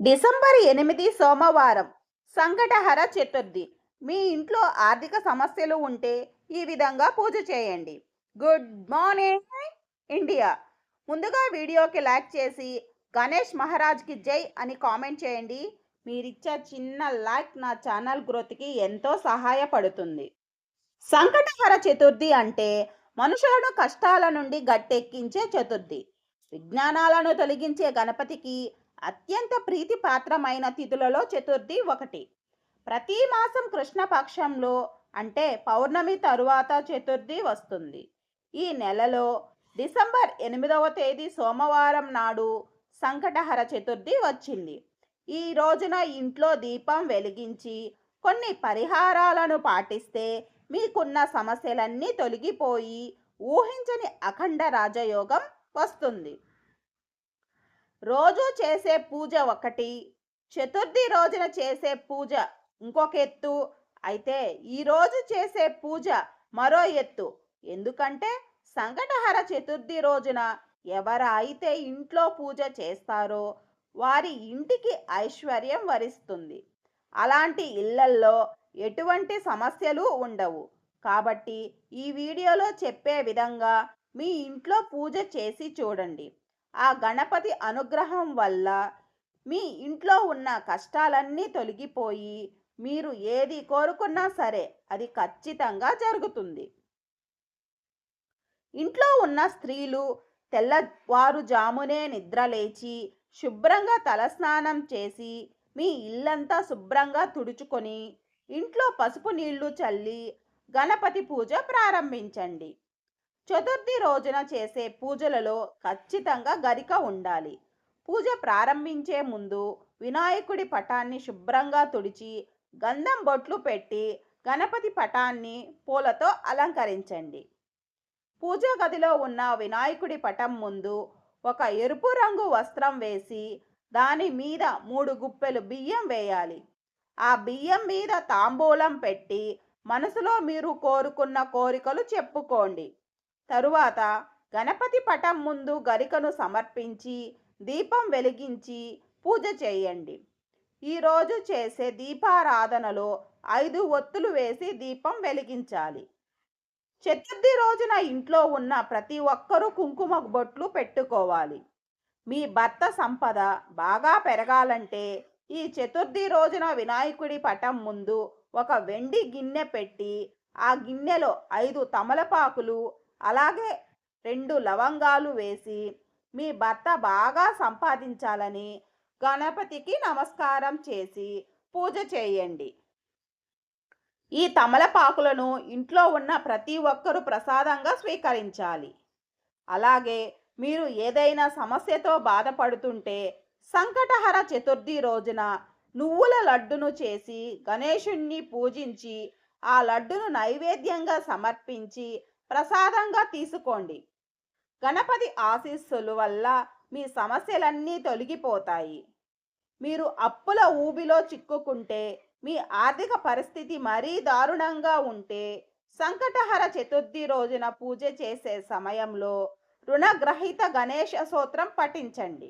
December ఎనిమిది సోమవారం సంకటహర చతుర్థి. మీ ఇంట్లో ఆర్థిక సమస్యలు ఉంటే ఈ విధంగా పూజ చేయండి. Good morning India. ముందుగా వీడియోకి లైక్ చేసి గణేష్ మహారాజ్కి జై అని కామెంట్ చేయండి. మీరిచ్చే చిన్న లైక్ నా ఛానల్ గ్రోత్కి ఎంతో సహాయపడుతుంది. సంకటహర చతుర్థి అంటే మనుషులను కష్టాల నుండి గట్టెక్కించే చతుర్థి. విజ్ఞానాలను తొలగించే గణపతికి అత్యంత ప్రీతిపాత్రమైన తిథులలో చతుర్థి ఒకటి. ప్రతి మాసం కృష్ణపక్షంలో అంటే పౌర్ణమి తరువాత చతుర్థి వస్తుంది. ఈ నెలలో డిసెంబర్ ఎనిమిదవ తేదీ సోమవారం నాడు సంకటహర చతుర్థి వచ్చింది. ఈ రోజున ఇంట్లో దీపం వెలిగించి కొన్ని పరిహారాలను పాటిస్తే మీకున్న సమస్యలన్నీ తొలగిపోయి ఊహించని అఖండ రాజయోగం వస్తుంది. రోజు చేసే పూజ ఒకటి చతుర్థి రోజున చేసే పూజ ఇంకొక ఎత్తు. అయితే ఈరోజు చేసే పూజ మరో ఎత్తు. ఎందుకంటే సంకటహర చతుర్థి రోజున ఎవరైతే ఇంట్లో పూజ చేస్తారో వారి ఇంటికి ఐశ్వర్యం వరిస్తుంది. అలాంటి ఇళ్ళల్లో ఎటువంటి సమస్యలు ఉండవు. కాబట్టి ఈ వీడియోలో చెప్పే విధంగా మీ ఇంట్లో పూజ చేసి చూడండి. ఆ గణపతి అనుగ్రహం వల్ల మీ ఇంట్లో ఉన్న కష్టాలన్నీ తొలగిపోయి మీరు ఏది కోరుకున్నా సరే అది ఖచ్చితంగా జరుగుతుంది. ఇంట్లో ఉన్న స్త్రీలు తెల్లవారుజామునే నిద్రలేచి శుభ్రంగా తలస్నానం చేసి మీ ఇల్లంతా శుభ్రంగా తుడుచుకొని ఇంట్లో పసుపు నీళ్ళు చల్లి గణపతి పూజ ప్రారంభించండి. చతుర్థి రోజున చేసే పూజలలో ఖచ్చితంగా గరిక ఉండాలి. పూజ ప్రారంభించే ముందు వినాయకుడి పటాన్ని శుభ్రంగా తుడిచి గంధం బొట్లు పెట్టి గణపతి పటాన్ని పూలతో అలంకరించండి. పూజా గదిలో ఉన్న వినాయకుడి పటం ముందు ఒక ఎరుపు రంగు వస్త్రం వేసి దాని మీద మూడు గుప్పెలు బియ్యం వేయాలి. ఆ బియ్యం మీద తాంబూలం పెట్టి మనసులో మీరు కోరుకున్న కోరికలు చెప్పుకోండి. తరువాత గణపతి పటం ముందు గరికను సమర్పించి దీపం వెలిగించి పూజ చేయండి. ఈరోజు చేసే దీపారాధనలో ఐదు ఒత్తులు వేసి దీపం వెలిగించాలి. చతుర్థి రోజున ఇంట్లో ఉన్న ప్రతి ఒక్కరూ కుంకుమ బొట్లు పెట్టుకోవాలి. మీ భర్త సంపద బాగా పెరగాలంటే ఈ చతుర్థి రోజున వినాయకుడి పటం ముందు ఒక వెండి గిన్నె పెట్టి ఆ గిన్నెలో ఐదు తమలపాకులు అలాగే రెండు లవంగాలు వేసి మీ భర్త బాగా సంపాదించాలని గణపతికి నమస్కారం చేసి పూజ చేయండి. ఈ తమలపాకులను ఇంట్లో ఉన్న ప్రతి ఒక్కరూ ప్రసాదంగా స్వీకరించాలి. అలాగే మీరు ఏదైనా సమస్యతో బాధపడుతుంటే సంకటహర చతుర్థి రోజున నువ్వుల లడ్డును చేసి గణేశుణ్ణి పూజించి ఆ లడ్డును నైవేద్యంగా సమర్పించి ప్రసాదంగా తీసుకోండి. గణపతి ఆశీస్సుల వల్ల మీ సమస్యలన్నీ తొలగిపోతాయి. మీరు అప్పుల ఊబిలో చిక్కుకుంటే మీ ఆర్థిక పరిస్థితి మరీ దారుణంగా ఉంటే సంకటహర చతుర్థి రోజున పూజ చేసే సమయంలో రుణగ్రహీత గణేష సూత్రం పఠించండి.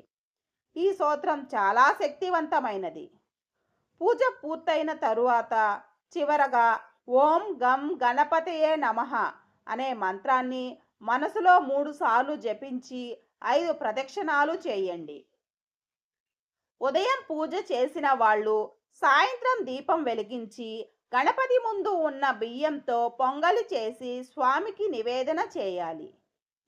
ఈ సూత్రం చాలా శక్తివంతమైనది. పూజ పూర్తయిన తరువాత చివరగా ఓం గం గణపతయే నమః అనే మంత్రాన్ని మనసులో మూడుసార్లు జపించి ఐదు ప్రదక్షిణాలు చేయండి. ఉదయం పూజ చేసిన వాళ్ళు సాయంత్రం దీపం వెలిగించి గణపతి ముందు ఉన్న బియ్యంతో పొంగలి చేసి స్వామికి నివేదన చేయాలి.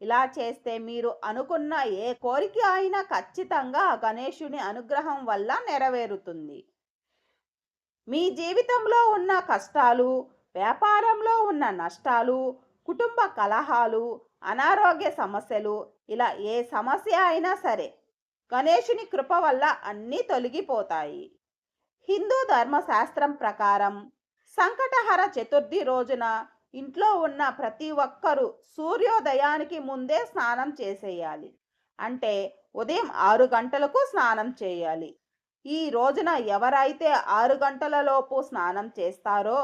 ఇలా చేస్తే మీరు అనుకున్న ఏ కోరిక అయినా ఖచ్చితంగా గణేశుని అనుగ్రహం వల్ల నెరవేరుతుంది. మీ జీవితంలో ఉన్న కష్టాలు వ్యాపారంలో ఉన్న నష్టాలు కుటుంబ కలహాలు అనారోగ్య సమస్యలు ఇలా ఏ సమస్య అయినా సరే గణేషుని కృప వల్ల అన్నీ తొలగిపోతాయి. హిందూ ధర్మశాస్త్రం ప్రకారం సంకటహర చతుర్థి రోజున ఇంట్లో ఉన్న ప్రతి ఒక్కరూ సూర్యోదయానికి ముందే స్నానం చేసేయాలి. అంటే ఉదయం ఆరు గంటలకు స్నానం చేయాలి. ఈ రోజున ఎవరైతే ఆరు గంటలలోపు స్నానం చేస్తారో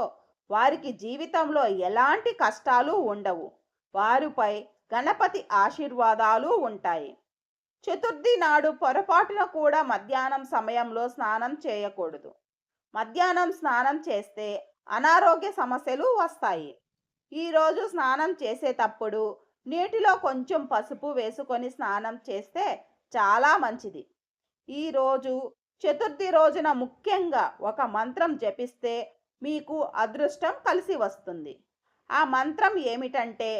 వారికి జీవితంలో ఎలాంటి కష్టాలు ఉండవు. వారిపై గణపతి ఆశీర్వాదాలు ఉంటాయి. చతుర్థి నాడు పొరపాటున కూడా మధ్యాహ్నం సమయంలో స్నానం చేయకూడదు. మధ్యాహ్నం స్నానం చేస్తే అనారోగ్య సమస్యలు వస్తాయి. ఈరోజు స్నానం చేసేటప్పుడు నీటిలో కొంచెం పసుపు వేసుకొని స్నానం చేస్తే చాలా మంచిది. ఈరోజు చతుర్థి రోజున ముఖ్యంగా ఒక మంత్రం జపిస్తే మీకు అదృష్టం కలిసి వస్తుంది. ఆ మంత్రం ఏమిటంటే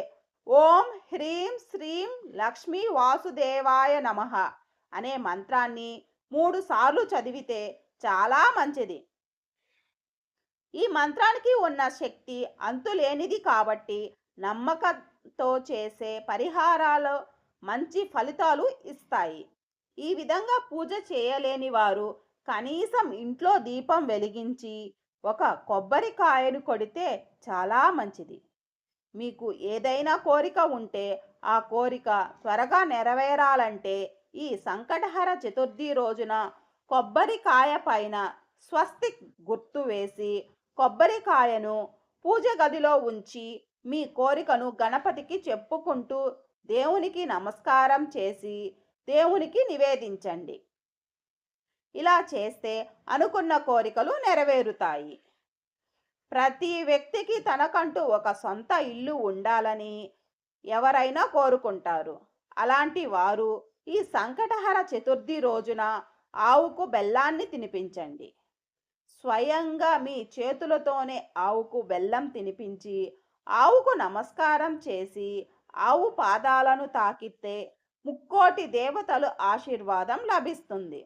ఓం హ్రీం శ్రీం లక్ష్మీ వాసుదేవాయ నమః అనే మంత్రాన్ని మూడు సార్లు చదివితే చాలా మంచిది. ఈ మంత్రానికి ఉన్న శక్తి అంతులేనిది కాబట్టి నమ్మకంతో చేసే పరిహారాలు మంచి ఫలితాలు ఇస్తాయి. ఈ విధంగా పూజ చేయలేని వారు కనీసం ఇంట్లో దీపం వెలిగించి ఒక కొబ్బరికాయను కొడితే చాలా మంచిది. మీకు ఏదైనా కోరిక ఉంటే ఆ కోరిక త్వరగా నెరవేరాలంటే ఈ సంకటహర చతుర్థి రోజున కొబ్బరికాయ పైన స్వస్తి గుర్తు వేసి కొబ్బరికాయను పూజ గదిలో ఉంచి మీ కోరికను గణపతికి చెప్పుకుంటూ దేవునికి నమస్కారం చేసి దేవునికి నివేదించండి. ఇలా చేస్తే అనుకున్న కోరికలు నెరవేరుతాయి. ప్రతి వ్యక్తికి తనకంటూ ఒక సొంత ఇల్లు ఉండాలని ఎవరైనా కోరుకుంటారు. అలాంటి వారు ఈ సంకటహర చతుర్థి రోజున ఆవుకు బెల్లాన్ని తినిపించండి. స్వయంగా మీ చేతులతోనే ఆవుకు బెల్లం తినిపించి ఆవుకు నమస్కారం చేసి ఆవు పాదాలను తాకితే ముక్కోటి దేవతలు ఆశీర్వాదం లభిస్తుంది.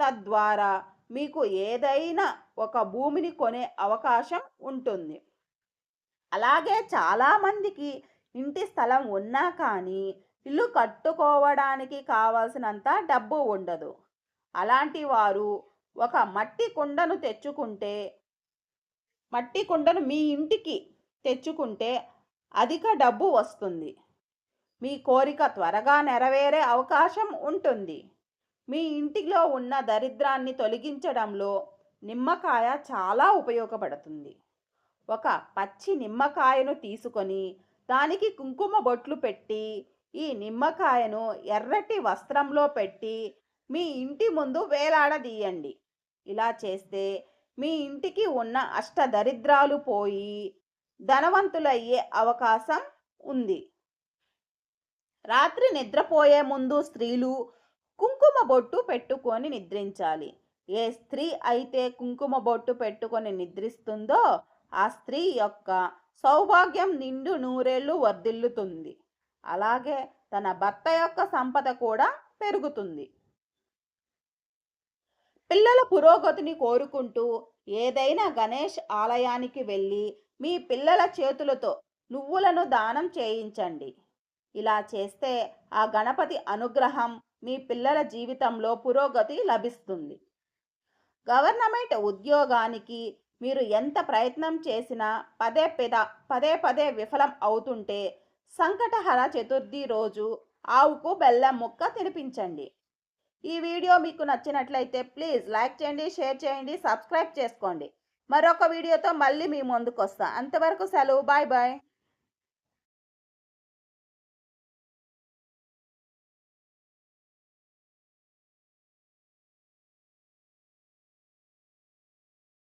తద్వారా మీకు ఏదైనా ఒక భూమిని కొనే అవకాశం ఉంటుంది. అలాగే చాలామందికి ఇంటి స్థలం ఉన్నా కానీ ఇల్లు కట్టుకోవడానికి కావాల్సినంత డబ్బు ఉండదు. అలాంటి వారు ఒక మట్టి కుండను తెచ్చుకుంటే మట్టి కుండను మీ ఇంటికి తెచ్చుకుంటే అధిక డబ్బు వస్తుంది. మీ కోరిక త్వరగా నెరవేరే అవకాశం ఉంటుంది. మీ ఇంటిలో ఉన్న దరిద్రాన్ని తొలగించడంలో నిమ్మకాయ చాలా ఉపయోగపడుతుంది. ఒక పచ్చి నిమ్మకాయను తీసుకొని దానికి కుంకుమ బొట్లు పెట్టి ఈ నిమ్మకాయను ఎర్రటి వస్త్రంలో పెట్టి మీ ఇంటి ముందు వేలాడదీయండి. ఇలా చేస్తే మీ ఇంటికి ఉన్న అష్ట దరిద్రాలు పోయి ధనవంతులయ్యే అవకాశం ఉంది. రాత్రి నిద్రపోయే ముందు స్త్రీలు కుంకుమ బొట్టు పెట్టుకొని నిద్రించాలి. ఏ స్త్రీ అయితే కుంకుమ బొట్టు పెట్టుకొని నిద్రిస్తుందో ఆ స్త్రీ యొక్క సౌభాగ్యం నిండు నూరేళ్ళు వర్ధిల్లుతుంది. అలాగే తన భర్త యొక్క సంపద కూడా పెరుగుతుంది. పిల్లల పురోగతిని కోరుకుంటూ ఏదైనా గణేష్ ఆలయానికి వెళ్ళి మీ పిల్లల చేతులతో నువ్వులను దానం చేయించండి. ఇలా చేస్తే ఆ గణపతి అనుగ్రహం మీ పిల్లల జీవితంలో పురోగతి లభిస్తుంది. గవర్నమెంట్ ఉద్యోగానికి మీరు ఎంత ప్రయత్నం చేసినా పదే పెద పదే పదే విఫలం అవుతుంటే సంకటహర చతుర్థి రోజు ఆవుకు బెల్లం ముక్క తినిపించండి. ఈ వీడియో మీకు నచ్చినట్లయితే ప్లీజ్ లైక్ చేయండి షేర్ చేయండి సబ్స్క్రైబ్ చేసుకోండి. మరొక వీడియోతో మళ్ళీ మీ ముందుకు వస్తా అంతవరకు సెలవు. Bye bye.